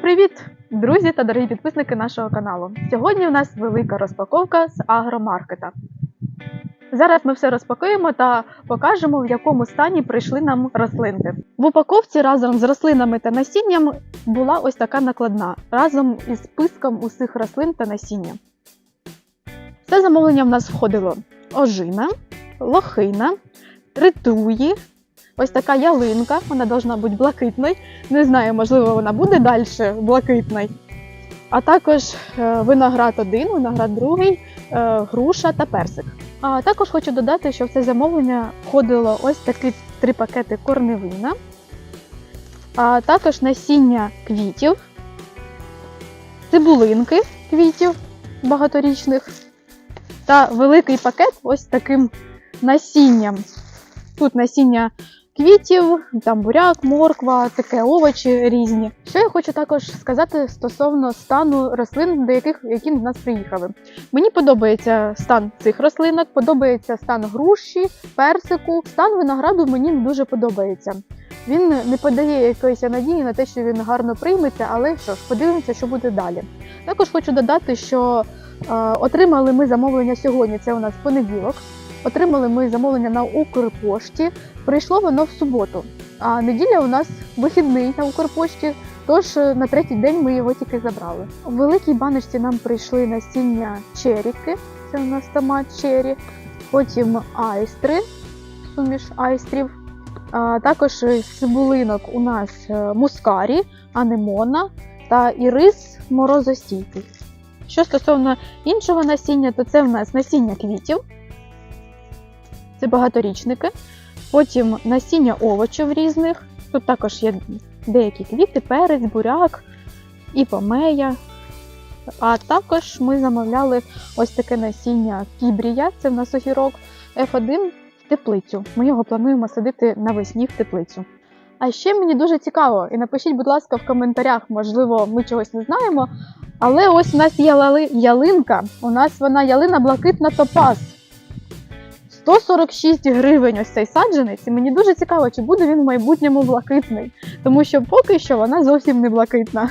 привіт, друзі та дорогі підписники нашого каналу. Сьогодні у нас велика розпаковка з агромаркета. Зараз ми все розпакуємо та покажемо, в якому стані прийшли нам рослинки. В упаковці разом з рослинами та насінням була ось така накладна разом із списком усіх рослин та насіння. Це замовлення в нас входило ожина, лохина, тритуї, ось така ялинка, вона должна бути блакитною. Не знаю, можливо, вона буде далі блакитною. А також е, виноград один, виноград другий, е, груша та персик. А також хочу додати, що в це замовлення входило ось такі три пакети корневина, а також насіння квітів, цибулинки квітів багаторічних та великий пакет ось таким насінням. Тут насіння квітів, там буряк, морква, таке овочі різні. Що я хочу також сказати стосовно стану рослин, до яких які в нас приїхали. Мені подобається стан цих рослинок, подобається стан груші, персику. Стан винограду мені дуже подобається. Він не подає якоїсь надії на те, що він гарно прийметься, але що ж, подивимося, що буде далі. Також хочу додати, що е, отримали ми замовлення сьогодні. Це у нас понеділок. Отримали ми замовлення на Укрпошті. Прийшло воно в суботу. А неділя у нас вихідний на Укрпошті. Тож е, на третій день ми його тільки забрали. У великій баночці нам прийшли насіння черіки. Це у нас томат чері. Потім айстри, суміш айстрів. А також з цибулинок у нас е, мускарі, анемона та ірис морозостійкий. Що стосовно іншого насіння, то це в нас насіння квітів це багаторічники. Потім насіння овочів різних. Тут також є деякі квіти, перець, буряк і помея. А також ми замовляли ось таке насіння кібрія, це в нас огірок F1 в теплицю. Ми його плануємо садити навесні в теплицю. А ще мені дуже цікаво, і напишіть, будь ласка, в коментарях, можливо, ми чогось не знаємо. Але ось у нас є ялинка. У нас вона ялина блакитна топаз. 146 гривень ось цей саджанець, і мені дуже цікаво, чи буде він в майбутньому блакитний, тому що поки що вона зовсім не блакитна.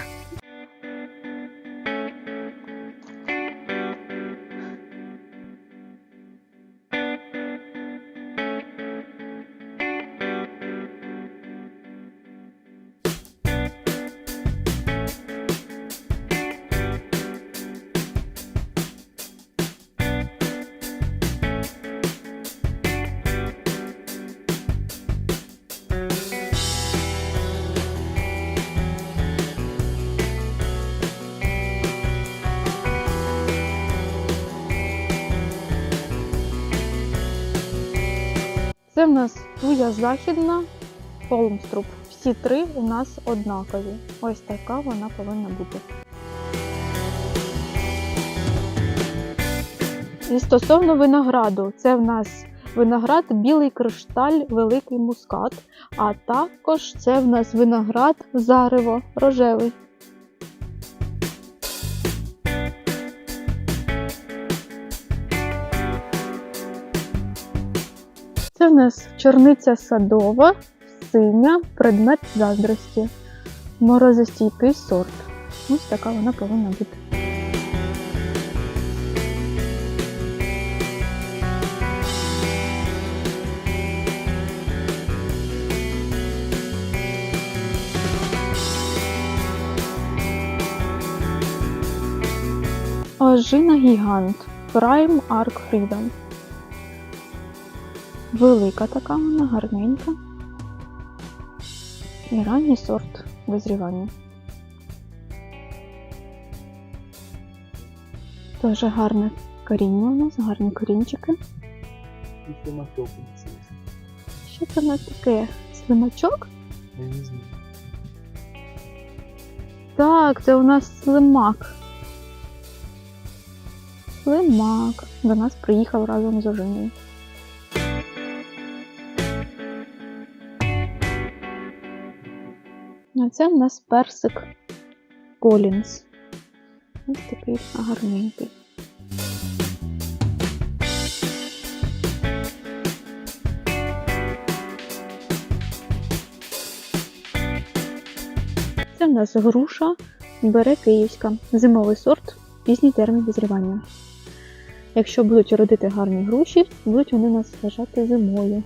Це в нас туя західна, холмструп. Всі три у нас однакові. Ось така вона повинна бути. І стосовно винограду, це в нас виноград білий кришталь, великий мускат, а також це в нас виноград зарево рожевий. В нас чорниця садова, синя, предмет заздрості. Морозостійкий сорт. Ось така вона повинна бути. Ожина гігант. Prime Arc Freedom. Велика така вона, гарненька. І ранній сорт визрівання. Дуже гарне коріння у нас, гарні корінчики. И слимачок. Що це в нас таке? Слимачок? Я не знаю. Так, це у нас слимак. Слимак. До нас приїхав разом з ожиною. А це в нас персик Колінс. Ось такий гарненький. Це в нас груша бере київська, зимовий сорт, пізній термін визрівання. Якщо будуть родити гарні груші, будуть вони у нас вважати зимою.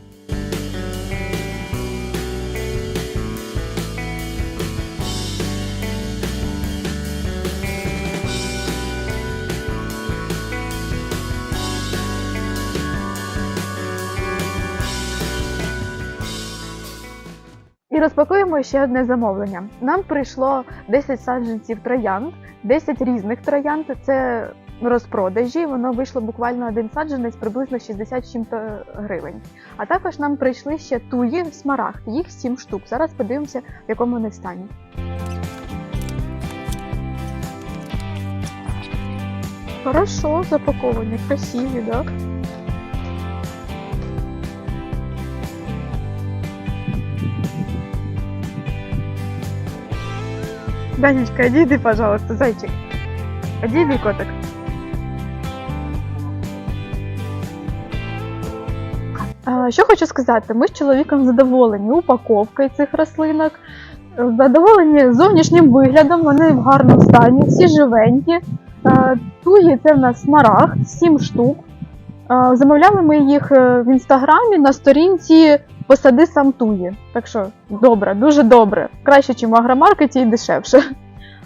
Розпакуємо ще одне замовлення. Нам прийшло 10 саджанців троянд, 10 різних троянд. Це розпродажі. Воно вийшло буквально один саджанець приблизно 60 з чим-то гривень. А також нам прийшли ще туї смарагд, їх 7 штук. Зараз подивимося, в якому вони стані. Хорошо запаковані, красиві, да? Данечка, одійди, пожалуйста, зайчик. Одійди, котик. Що хочу сказати, ми з чоловіком задоволені упаковкою цих рослинок, задоволені зовнішнім виглядом, вони в гарному стані, всі живенькі. Туї це в нас смарагд, 7 штук. Замовляли ми їх е, в інстаграмі на сторінці Посади сам туї. Так що добре, дуже добре. Краще, ніж в агромаркеті і дешевше.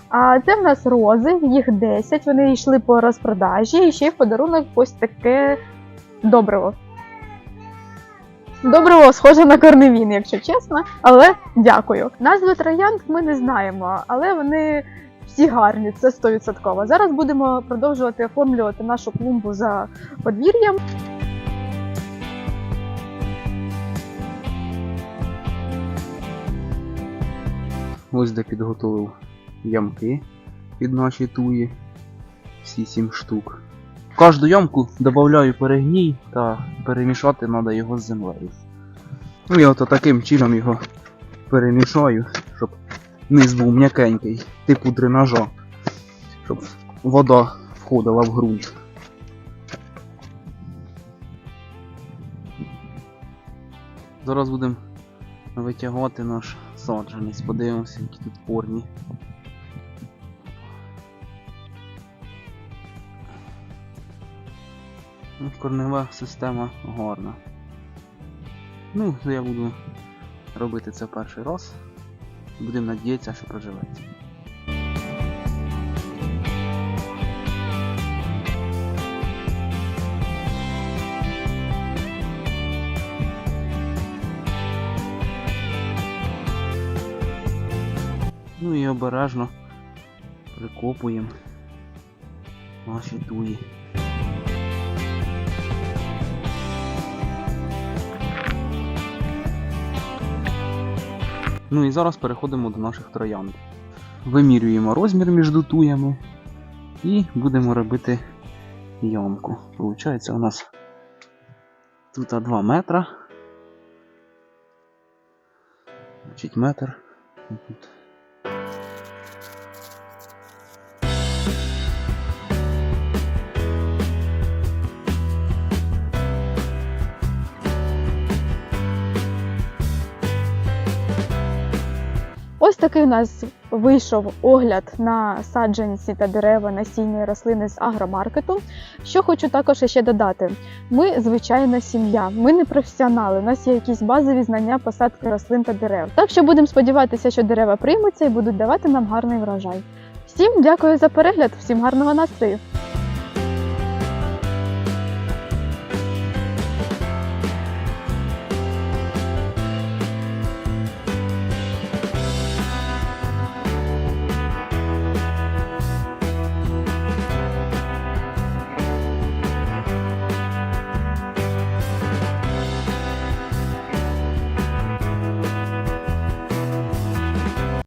А це в нас рози, їх 10, вони йшли по розпродажі, і ще й в подарунок ось таке добриво. Добриво схоже на корневін, якщо чесно, але дякую. Назви троянд ми не знаємо, але вони всі гарні, це 100%. Зараз будемо продовжувати оформлювати нашу клумбу за подвір'ям. Ось де підготовив ямки під наші туї. Всі сім штук. В кожну ямку додаю перегній та перемішати треба його з землею. Ну я ото таким чином його перемішаю, щоб низ був м'якенький, типу дренажа, щоб вода входила в ґрунт. Зараз будемо витягувати наш саджанець, подивимося, які тут корні. Ну, Корнева система горна. Ну, я буду робити це перший раз. Будемо надіятися, що проживеться. Обережно прикопуємо наші туї. Ну і зараз переходимо до наших троянд. Вимірюємо розмір між туями і будемо робити ямку. Получається у нас тут 2 метра. Значить метр. Тут. Ось такий у нас вийшов огляд на саджанці та дерева насіння рослини з агромаркету. Що хочу також ще додати: ми звичайна сім'я, ми не професіонали. У нас є якісь базові знання посадки рослин та дерев. Так що будемо сподіватися, що дерева приймуться і будуть давати нам гарний врожай. Всім дякую за перегляд, всім гарного настрою!